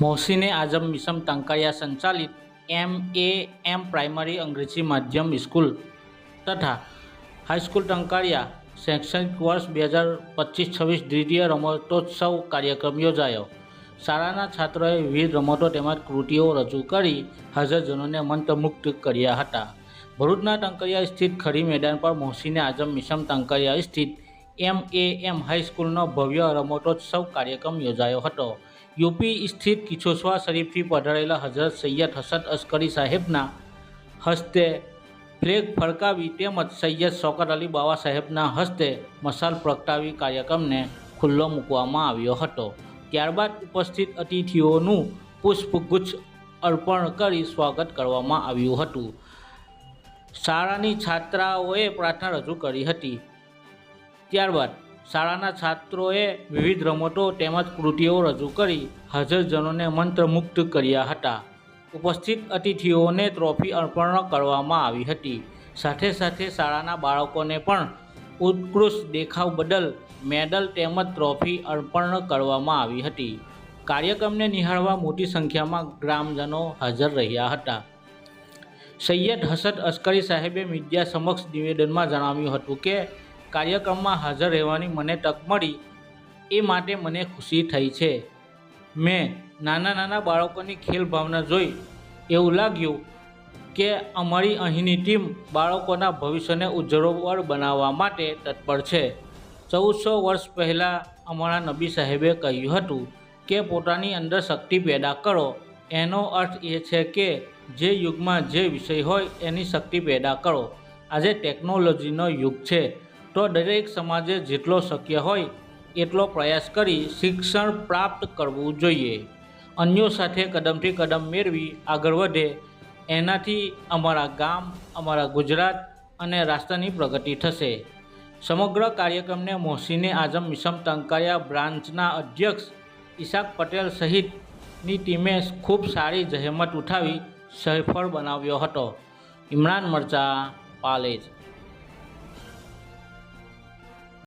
મોહસિને આઝમ મિસમ ટંકાયા સંચાલિત એમ એ એમ પ્રાઇમરી અંગ્રેજી માધ્યમ સ્કૂલ તથા હાઈસ્કૂલ ટંકાળિયા શૈક્ષણિક વર્ષ બે હજાર પચીસ છવ્વીસ દ્વિતીય રમતોત્સવ કાર્યક્રમ યોજાયો. શાળાના છાત્રોએ વિવિધ રમતો તેમજ કૃતિઓ રજૂ કરી હાજરજનોને મંત્રમુગ્ધ કર્યા હતા. ભરૂચના ટંકરિયા સ્થિત ખરી મેદાન પર મોહસિને આઝમ મિશમ ટંકરિયા સ્થિત એમ એ એમ હાઈસ્કૂલનો ભવ્ય રમતોત્સવ કાર્યક્રમ યોજાયો હતો. યુપી સ્થિત કિછોસવા શરીફથી પધારેલા હઝરત સૈયદ હસન અસ્કરી સાહેબના હસ્તે ફ્લેગ ફરકાવી તેમજ સૈયદ શોકત અલી બાવા સાહેબના હસ્તે મસાલ પ્રગટાવી કાર્યક્રમને ખુલ્લો મૂકવામાં આવ્યો હતો. ત્યારબાદ ઉપસ્થિત અતિથિઓનું પુષ્પગુચ્છ અર્પણ કરી સ્વાગત કરવામાં આવ્યું હતું. શાળાની છાત્રાઓએ પ્રાર્થના રજૂ કરી હતી. ત્યારબાદ શાળાના છાત્રોએ વિવિધ રમતો તેમજ કૃતિઓ રજૂ કરી હાજરજનોને મંત્રમુગ્ધ કર્યા હતા. ઉપસ્થિત અતિથિઓને ટ્રોફી અર્પણ કરવામાં આવી હતી. સાથે સાથે શાળાના બાળકોને પણ ઉત્કૃષ્ટ દેખાવ બદલ મેડલ તેમજ ટ્રોફી અર્પણ કરવામાં આવી હતી. કાર્યક્રમને નિહાળવા મોટી સંખ્યામાં ગ્રામજનો હાજર રહ્યા હતા. સૈયદ હસદ અસ્કરી સાહેબે મીડિયા સમક્ષ નિવેદનમાં જણાવ્યું હતું કે કાર્યક્રમમાં હાજર રહેવાની મને તક મળી, એ માટે મને ખુશી થઈ છે. મેં નાના નાના બાળકોની ખેલ ભાવના જોઈ, એવું લાગ્યું કે અમારી અહીંની ટીમ બાળકોના ભવિષ્યને ઉજ્જવળ બનાવવા માટે તત્પર છે. ચૌદસો વર્ષ પહેલાં અમારા નબી સાહેબે કહ્યું હતું કે પોતાની અંદર શક્તિ પેદા કરો. એનો અર્થ એ છે કે જે યુગમાં જે વિષય હોય એની શક્તિ પેદા કરો. આજે ટેકનોલોજીનો યુગ છે. તો દરેક સમાજે જેટલો શક્ય હોય એટલો પ્રયાસ કરી શિક્ષણ પ્રાપ્ત કરવું જોઈએ. અન્યો સાથે કદમથી કદમ મેળવી આગળ વધે. એનાથી અમારા ગામ, અમારા ગુજરાત અને રાષ્ટ્રની પ્રગતિ થશે. સમગ્ર કાર્યક્રમને મોહસિને આઝમ મિશમ ટંકાયા બ્રાન્ચના અધ્યક્ષ ઈશાક પટેલ સહિતની ટીમે ખૂબ સારી જહેમત ઉઠાવી સફળ બનાવ્યો હતો. ઇમરાન મરચા પાલેજ.